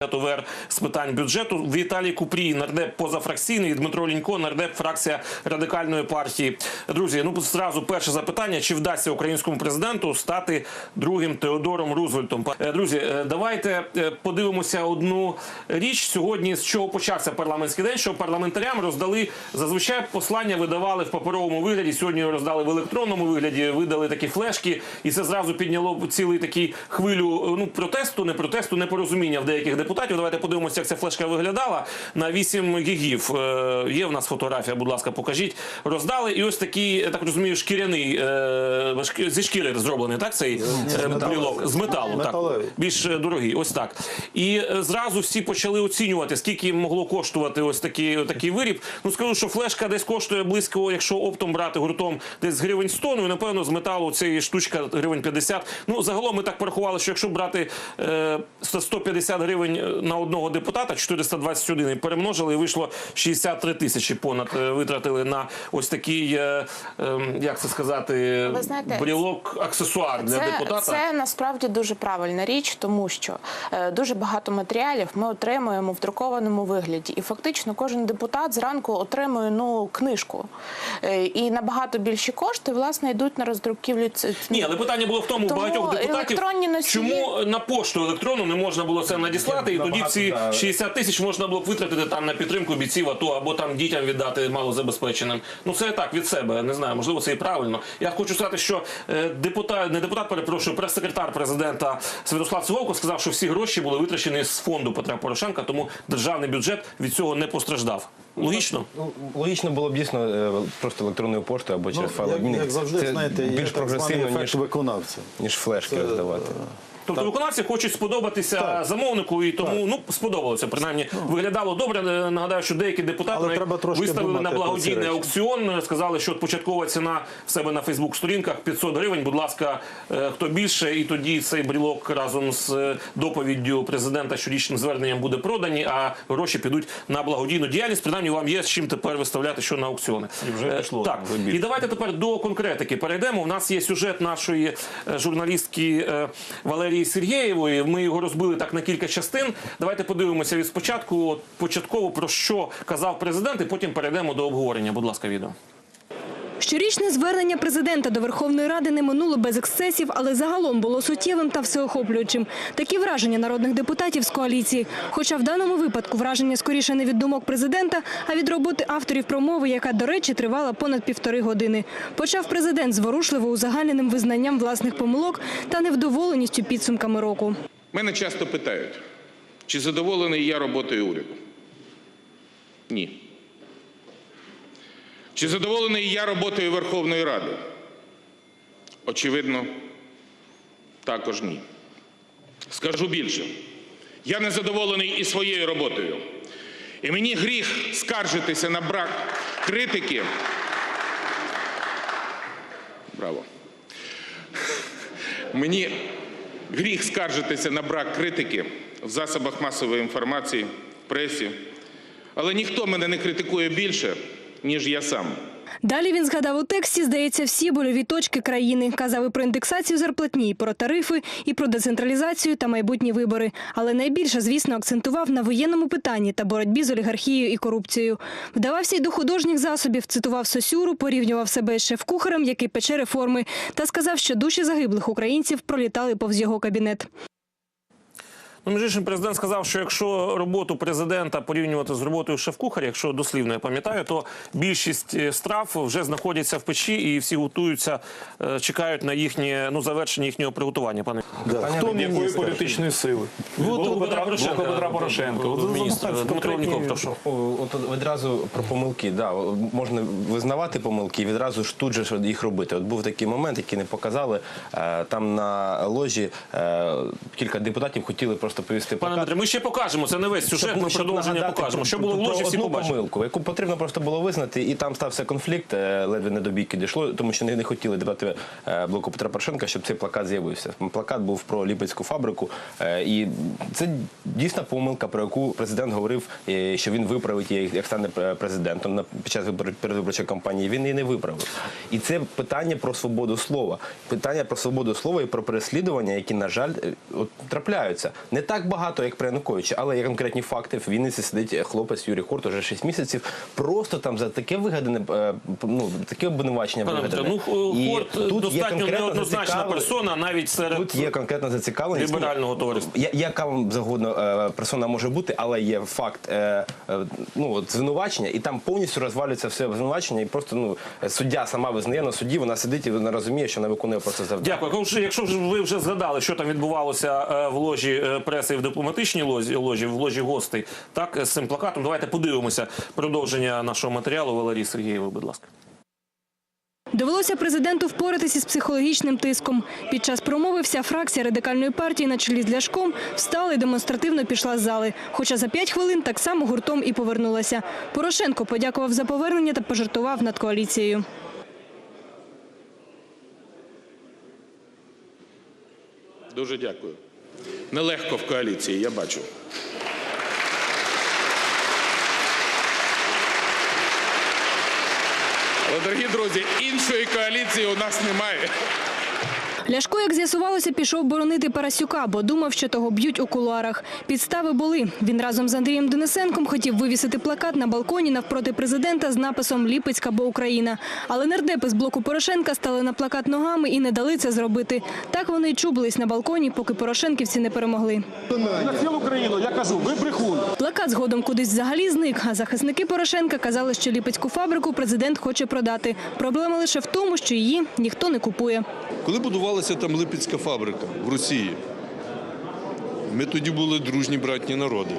ВР з питань бюджету Віталій Купрій, нардеп позафракційний, Дмитро Лінько, нардеп фракція радикальної партії. Друзі, ну зразу перше запитання: чи вдасться українському президенту стати другим Теодором Рузвельтом? Е, Друзі, е, давайте е, подивимося одну річ сьогодні. З чого почався парламентський день? Що парламентарям роздали зазвичай послання видавали в паперовому вигляді. Сьогодні роздали в електронному вигляді. Видали такі флешки, і це зразу підняло цілий такий хвилю ну протесту, не протесту, непорозуміння в деяких депутатів. Давайте подивимося, як ця флешка виглядала на 8 гігів. Е, Є в нас фотографія, будь ласка, покажіть. Роздали, і ось такий, я так розумію, шкіряний е, зі шкіри зроблений, так цей е, брілок з металу, так більш дорогий. Ось так. І зразу всі почали оцінювати, скільки могло коштувати ось такий, такий виріб. Ну скажу, що флешка десь коштує близько, якщо оптом брати гуртом, десь з гривень 100, ну і напевно з металу цієї штучка гривень 50. Ну загалом ми так порахували, що якщо брати е, 150 гривень на одного депутата, 421 і перемножили, і вийшло 63 тисячі понад е, витратили на ось такий, е, е, як це сказати, знаєте, брілок аксесуар для це, депутата. це насправді дуже правильна річ, тому що е, дуже багато матеріалів ми отримуємо в друкованому вигляді, і фактично кожен депутат зранку отримує ну книжку. Е, і набагато більші кошти власне йдуть на роздруківлю Ні, але питання було в тому, Тому багатьох депутатів, електронні носії- чому на пошту електронну не можна було це надіслати, і тоді ці да. 60 тисяч можна було б витратити там на підтримку бійців АТО або там дітям віддати малозабезпеченим. Ну це так від себе, не знаю, можливо, це і правильно. Я хочу сказати, що е, депутат, не депутат, перепрошую, прес-секретар президента Святослав Сивовко сказав, що всі гроші були витрачені з фонду Петра Порошенка, тому державний бюджет від цього не постраждав. Логічно? Ну, логічно було б дійсно е, просто електронною поштою або через Ну, файлові. як, як завжди, Це знаєте, більш прогресивно, ніж, виконавця. ніж флешки роздавати. Тобто виконавці хочуть сподобатися Так. замовнику, і тому ну сподобалося. Принаймні виглядало добре. Е, Нагадаю, що деякі депутати Але треба виставили на благодійний аукціон. е, Сказали, що початкова ціна в себе на Фейсбук-сторінках 500 гривень. Будь ласка, е, хто більше, і тоді цей брілок разом з доповіддю президента щорічним зверненням буде продані, а гроші підуть на благодійну діяльність. Принаймні вам є з чим тепер виставляти, що на аукціони. І вже пішло, Так і давайте тепер до конкретики перейдемо. У нас є сюжет нашої журналістки е, Валерії Сергєєвої. Ми його розбили так на кілька частин. Давайте подивимося від спочатку, початково про що казав президент, і потім перейдемо до обговорення. Будь ласка, відео. Щорічне звернення президента до Верховної Ради не минуло без ексцесів, але загалом було суттєвим та всеохоплюючим. Такі враження народних депутатів з коаліції. Хоча в даному випадку враження скоріше не від думок президента, а від роботи авторів промови, яка, до речі, тривала понад півтори години. Почав президент зворушливо узагальненим визнанням власних помилок та невдоволеністю підсумками року. Мене часто питають, чи задоволений я роботою уряду? Ні. Чи задоволений я роботою Верховної Ради? Очевидно, також ні. Скажу більше. Я не задоволений і своєю роботою. І мені гріх скаржитися на брак критики. Браво. Мені гріх скаржитися на брак критики в засобах масової інформації, в пресі. Але ніхто мене не критикує більше, ніж я сам. Далі він згадав у тексті, здається, всі больові точки країни. Казав і про індексацію зарплатні, і про тарифи, і про децентралізацію та майбутні вибори. Але найбільше, звісно, акцентував на воєнному питанні та боротьбі з олігархією і корупцією. Вдавався й до художніх засобів, цитував Сосюру, порівнював себе з шеф-кухарем, який пече реформи, та сказав, що душі загиблих українців пролітали повз його кабінет. Ну, між іншим, президент сказав, що якщо роботу президента порівнювати з роботою шеф-кухаря, якщо дослівно я пам'ятаю, то більшість е, страв вже знаходяться в печі і всі готуються, е, чекають на їхнє ну завершення їхнього приготування. Пане Да. Хто якої політичної сили? Петра Порошенка. Петра Порошенка. От Дмитро конкретні- Ліньков, прошу. О, От відразу про помилки. Да, можна визнавати помилки і відразу ж тут же їх робити. От був такий момент, який не показали. Е, Там на ложі е, кілька депутатів хотіли просто повісти Пане. Дмитре, ми ще покажемо. Це не весь сюжет. Ми продовження покажемо. Що було в ложі, всі одну побачили. помилку, яку потрібно просто було визнати, і там стався конфлікт, е, ледве не до бійки дійшло, тому що не, хотіли депутати е, блоку Петра Порошенка, щоб цей плакат з'явився. Плакат був про Ліпецьку фабрику, е, і це дійсна помилка, про яку президент говорив, що він виправить її, як стане президентом під час вибор- передвиборчої кампанії. Він її не виправив. І це питання про свободу слова, питання про свободу слова і про переслідування, які на жаль от трапляються. Не так багато, як при Януковичі, але є конкретні факти. В Вінниці сидить хлопець Юрій Хорт уже 6 місяців. Просто там за таке вигадане, е, ну таке обвинувачення вигадане. Ну Хорт тут достатньо неоднозначна персона, навіть серед Тут є конкретна зацікавленість. ліберального товариства. Я- Яка вам завгодно е, персона може бути, але є факт е, е, ну, от, звинувачення, і там повністю розвалюється все звинувачення, і просто ну, суддя сама визнає на суді, вона сидить і вона розуміє, що вона виконує просто завдання. Дякую. Якщо- ви вже згадали, що там відбувалося е, в ложі е, преси і в дипломатичній ложі, ложі в ложі гостей, так з цим плакатом. Давайте подивимося продовження нашого матеріалу. Валерій Сергієвої, будь ласка. Довелося президенту впоратися з психологічним тиском. Під час промови вся фракція радикальної партії на чолі з Ляшком встала і демонстративно пішла з зали. Хоча за п'ять хвилин так само гуртом і повернулася. Порошенко подякував за повернення та пожартував над коаліцією. Дуже дякую. Нелегко в коаліції, я бачу. Але, дорогі друзі, іншої коаліції у нас немає. Ляшко, як з'ясувалося, пішов боронити Парасюка, бо думав, що того б'ють у кулуарах. Підстави були. Він разом з Андрієм Денисенком хотів вивісити плакат на балконі навпроти президента з написом «Ліпецька, бо Україна». Але нардепи з блоку Порошенка стали на плакат ногами і не дали це зробити. Так вони й чубились на балконі, поки порошенківці не перемогли. на цілу країну. Я кажу, ви брехун. Плакат згодом кудись взагалі зник, а захисники Порошенка казали, що Ліпецьку фабрику президент хоче продати. Проблема лише в тому, що її ніхто не купує. Коли будувалася там Липецька фабрика в Росії, ми тоді були дружні братні народи.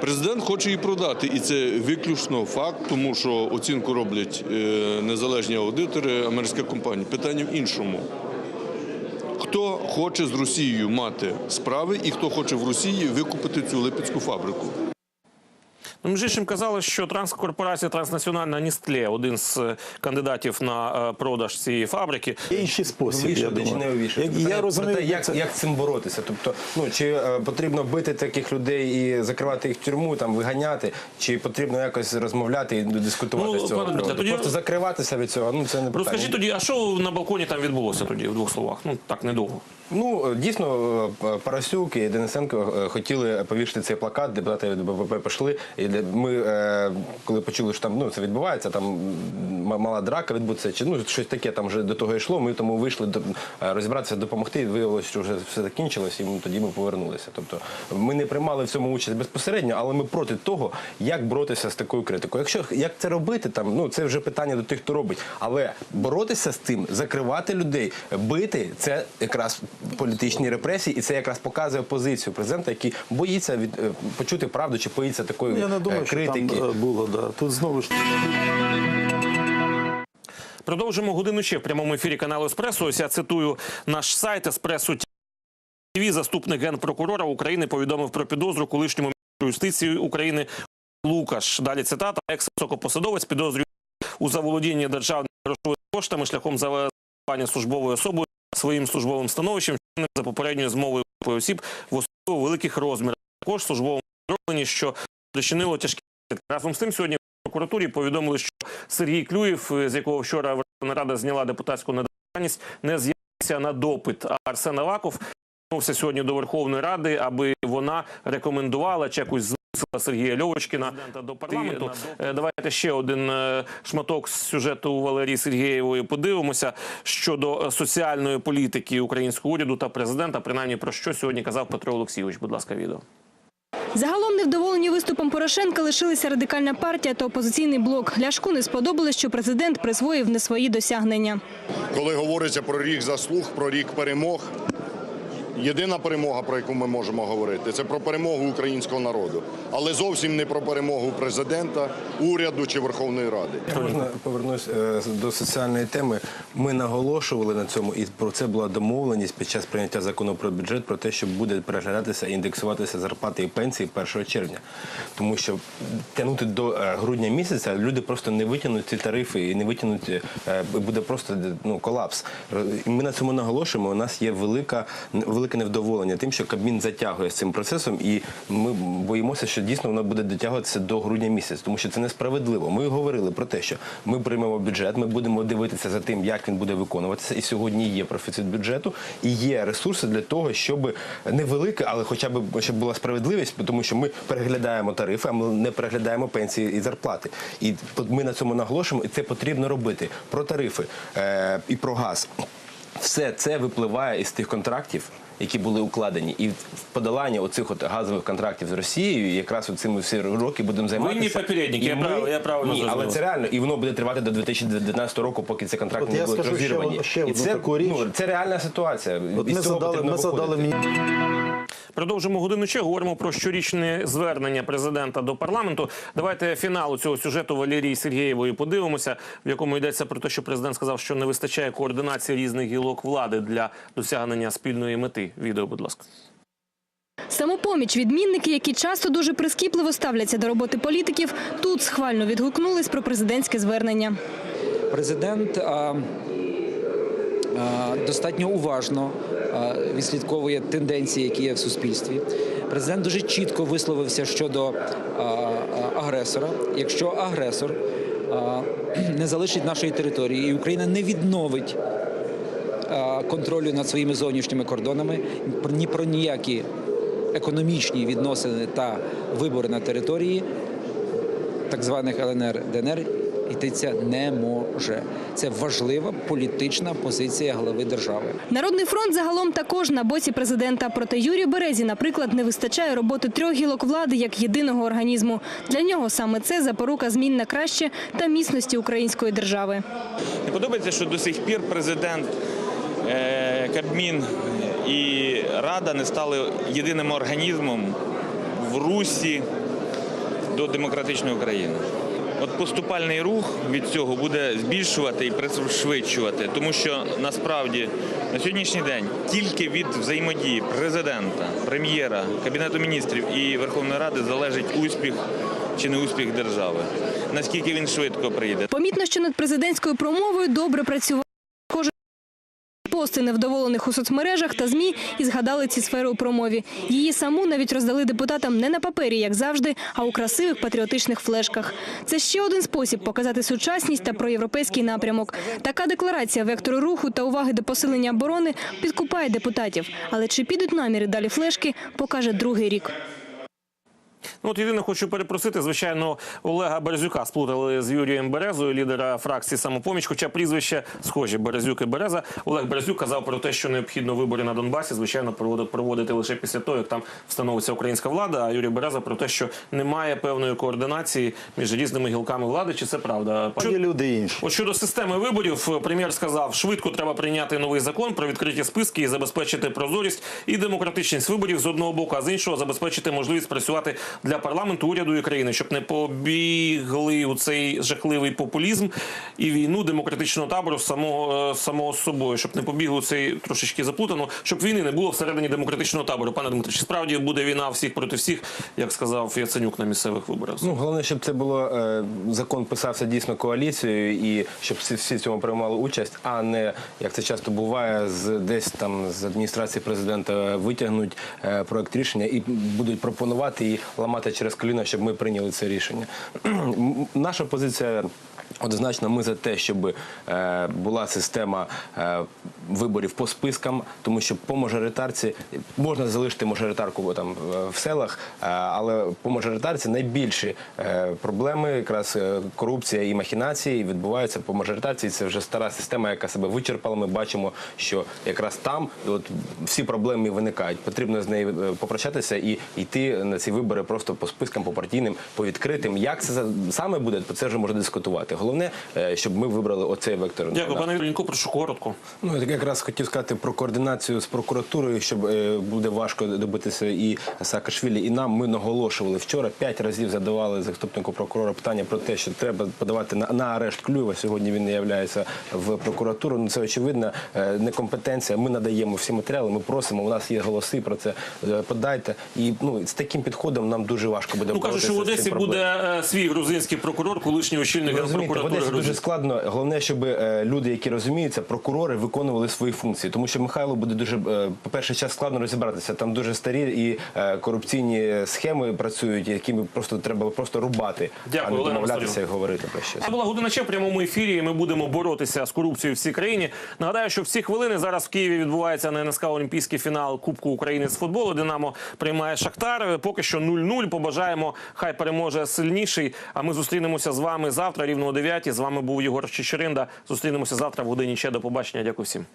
Президент хоче її продати, і це виключно факт, тому що оцінку роблять е, незалежні аудитори, американська компанія. Питання в іншому. Хто хоче з Росією мати справи і хто хоче в Росії викупити цю Липецьку фабрику? Ну, між іншим казали, що транскорпорація транснаціональна Ністле, один з е, кандидатів на е, продаж цієї фабрики. Є інший спосіб. я Вішати чи думаю. не вішати? Я, я розумію, Проте, як, це- як з цим боротися? Тобто, ну чи е, потрібно бити таких людей і закривати їх в тюрму, там виганяти, чи потрібно якось розмовляти і дискутувати Ну, з цього пане тоді- Просто закриватися від цього. Ну це не питання. Розкажіть тоді, а що на балконі там відбулося тоді в двох словах? Ну так недовго. Ну дійсно, е, Парасюк і Денисенко е, хотіли повішати цей плакат. Депутати від БПП пішли. І ми, е, коли почули, що там ну це відбувається, там мала драка відбутися, чи ну щось таке там вже до того йшло. Ми тому вийшли розібратися, допомогти. І виявилося, що вже все закінчилось, і ми, тоді ми повернулися. Тобто ми не приймали в цьому участь безпосередньо, але ми проти того, як боротися з такою критикою. Якщо як це робити, там ну це вже питання до тих, хто робить. Але боротися з тим, закривати людей, бити це якраз політичні репресії, і це якраз показує позицію президента, який боїться від е, почути правду чи боїться такої Я не е, думаю, що там е, було. Да. Тут знову ж Продовжимо годину ще в прямому ефірі каналу Еспресо. Ось я цитую наш сайт Еспресо ТВ. Заступник генпрокурора України повідомив про підозру колишньому міністру юстиції України Лукаш. Далі цитата. Екс-високопосадовець підозрює у заволодінні державними грошовими коштами шляхом завоювання службовою особою своїм службовим становищем за попередньою змовою осіб в особливо великих розмірах. Також службовому зробленні, що причинило тяжкі. Разом з тим сьогодні в прокуратурі повідомили, що Сергій Клюєв, з якого вчора Верховна Рада зняла депутатську недоторканність, не з'явився на допит. А Арсен Аваков звернувся сьогодні до Верховної Ради, аби вона рекомендувала чи змусила Сергія Льовочкіна до парламенту. Е, Давайте ще один е, шматок з сюжету Валерії Сергієвої подивимося щодо е, соціальної політики українського уряду та президента. Принаймні про що сьогодні казав Петро Олексійович. Будь ласка, відео. Загалом невдоволені виступом Порошенка лишилися радикальна партія та опозиційний блок. Ляшку не сподобалось, що президент присвоїв не свої досягнення. Коли говориться про рік заслуг, про рік перемог, єдина перемога, про яку ми можемо говорити, це про перемогу українського народу, але зовсім не про перемогу президента, уряду чи Верховної Ради. Можна повернусь е, до соціальної теми. Ми наголошували на цьому, і про це була домовленість під час прийняття закону про бюджет про те, що буде переглядатися і індексуватися зарплати і пенсії 1 червня. Тому що тягнути до е, грудня місяця люди просто не витягнуть ці тарифи і не витягнуть, е, буде просто ну, колапс. І ми на цьому наголошуємо. У нас є велика великий велике невдоволення тим, що Кабмін затягує з цим процесом, і ми боїмося, що дійсно воно буде дотягуватися до грудня місяця, тому що це несправедливо. Ми говорили про те, що ми приймемо бюджет, ми будемо дивитися за тим, як він буде виконуватися. І сьогодні є профіцит бюджету, і є ресурси для того, щоб невелике, але хоча б щоб була справедливість, тому що ми переглядаємо тарифи, а ми не переглядаємо пенсії і зарплати. І ми на цьому наголошуємо, і це потрібно робити про тарифи е, і про газ. Все це випливає із тих контрактів, які були укладені, і в подоланні оцих от газових контрактів з Росією, якраз цими всі роки будемо займатися. не попередники, я ми- прав- я правильно Ні, але це реально, і воно буде тривати до 2019 року, поки ці контракти От не я будуть розірвані. ще ще і це, ну, це реальна ситуація. От ми задали, ми задали мені. Продовжимо годину ще. Говоримо про щорічне звернення президента до парламенту. Давайте фіналу цього сюжету Валерії Сергієвої подивимося, в якому йдеться про те, що президент сказав, що не вистачає координації різних гілок влади для досягнення спільної мети. Відео, будь ласка. Самопоміч, відмінники, які часто дуже прискіпливо ставляться до роботи політиків, тут схвально відгукнулись про президентське звернення. Президент а, достатньо уважно відслідковує тенденції, які є в суспільстві. Президент дуже чітко висловився щодо агресора. Якщо агресор не залишить нашої території, і Україна не відновить контролю над своїми зовнішніми кордонами, ні про ніякі економічні відносини та вибори на території так званих ЛНР ДНР йтися не може. Це важлива політична позиція глави держави. Народний фронт загалом також на боці президента. Проте Юрію Березі, наприклад, не вистачає роботи трьох гілок влади як єдиного організму. Для нього саме це запорука змін на краще та міцності української держави. Не подобається, що до сих пір президент, е, Кабмін і Рада не стали єдиним організмом в русі до демократичної України. От поступальний рух від цього буде збільшувати і пришвидшувати, тому що насправді на сьогоднішній день тільки від взаємодії президента, прем'єра, кабінету міністрів і Верховної Ради залежить успіх чи не успіх держави. Наскільки він швидко прийде. Помітно, що над президентською промовою добре працював пости невдоволених у соцмережах та ЗМІ і згадали ці сфери у промові. Її саму навіть роздали депутатам не на папері, як завжди, а у красивих патріотичних флешках. Це ще один спосіб показати сучасність та проєвропейський напрямок. Така декларація вектору руху та уваги до посилення оборони підкупає депутатів. Але чи підуть наміри далі флешки, покаже другий рік. Ну, от єдине хочу перепросити, звичайно, Олега Березюка сплутали з Юрієм Березою, лідера фракції самопоміч. Хоча прізвище схожі Березюк і Береза. Олег Березюк казав про те, що необхідно вибори на Донбасі, звичайно, проводити, лише після того, як там встановиться українська влада. А Юрій Береза про те, що немає певної координації між різними гілками влади. Чи це правда? Є люди інші. От щодо системи виборів, прем'єр сказав, швидко треба прийняти новий закон про відкриті списки і забезпечити прозорість і демократичність виборів з одного боку, а з іншого забезпечити можливість працювати для парламенту, уряду і країни, щоб не побігли у цей жахливий популізм і війну демократичного табору самого е, самого собою, щоб не побігли у цей трошечки заплутано, щоб війни не було всередині демократичного табору. Пане Дмитро, чи справді буде війна всіх проти всіх, як сказав Яценюк на місцевих виборах? Ну, головне, щоб це було е, закон писався дійсно коаліцією, і щоб всі, всі цьому приймали участь, а не як це часто буває, з десь там з адміністрації президента витягнуть е, проект рішення і будуть пропонувати і ламати через коліно, щоб ми прийняли це рішення. Наша позиція. Однозначно, ми за те, щоб е, була система е, виборів по спискам, тому що по мажоритарці можна залишити мажоритарку там е, в селах, але по мажоритарці найбільші проблеми, якраз корупція і махінації відбуваються по мажоритарці. Це вже стара система, яка себе вичерпала. Ми бачимо, що якраз там от всі проблеми виникають. Потрібно з нею попрощатися і йти на ці вибори просто по спискам, по партійним, по відкритим. Як це саме буде, про це вже можна дискутувати. Головне, е, щоб ми вибрали оцей вектор. Дякую, пане Лінько, прошу коротко. Ну, я якраз хотів сказати про координацію з прокуратурою, щоб е, буде важко добитися і Саакашвілі, і нам. Ми наголошували вчора, п'ять разів задавали заступнику прокурора питання про те, що треба подавати на, на арешт Клюєва. Сьогодні він не являється в прокуратуру. Ну це очевидна е, некомпетенція. Ми надаємо всі матеріали. Ми просимо. У нас є голоси про це. Подайте. І ну з таким підходом нам дуже важко буде Ну кажуть, що в Одесі буде свій грузинський прокурор, колишній очільник Прокуратури Одесі дуже складно. Головне, щоб е, люди, які розуміються, прокурори виконували свої функції. Тому що Михайло буде дуже, е, по-перше, час складно розібратися. Там дуже старі і е, корупційні схеми працюють, якими просто треба просто рубати, Дякую, а не домовлятися і говорити про щось. Це була година ще в прямому ефірі. і Ми будемо боротися з корупцією в цій країні. Нагадаю, що в ці хвилини зараз в Києві відбувається на НСК Олімпійський фінал Кубку України з футболу. Динамо приймає Шахтар. Поки що 0-0. Побажаємо, хай переможе сильніший. А ми зустрінемося з вами завтра, рівно о 9. З вами був Єгор Чичеринда. Зустрінемося завтра в годині ще. До побачення. Дякую всім.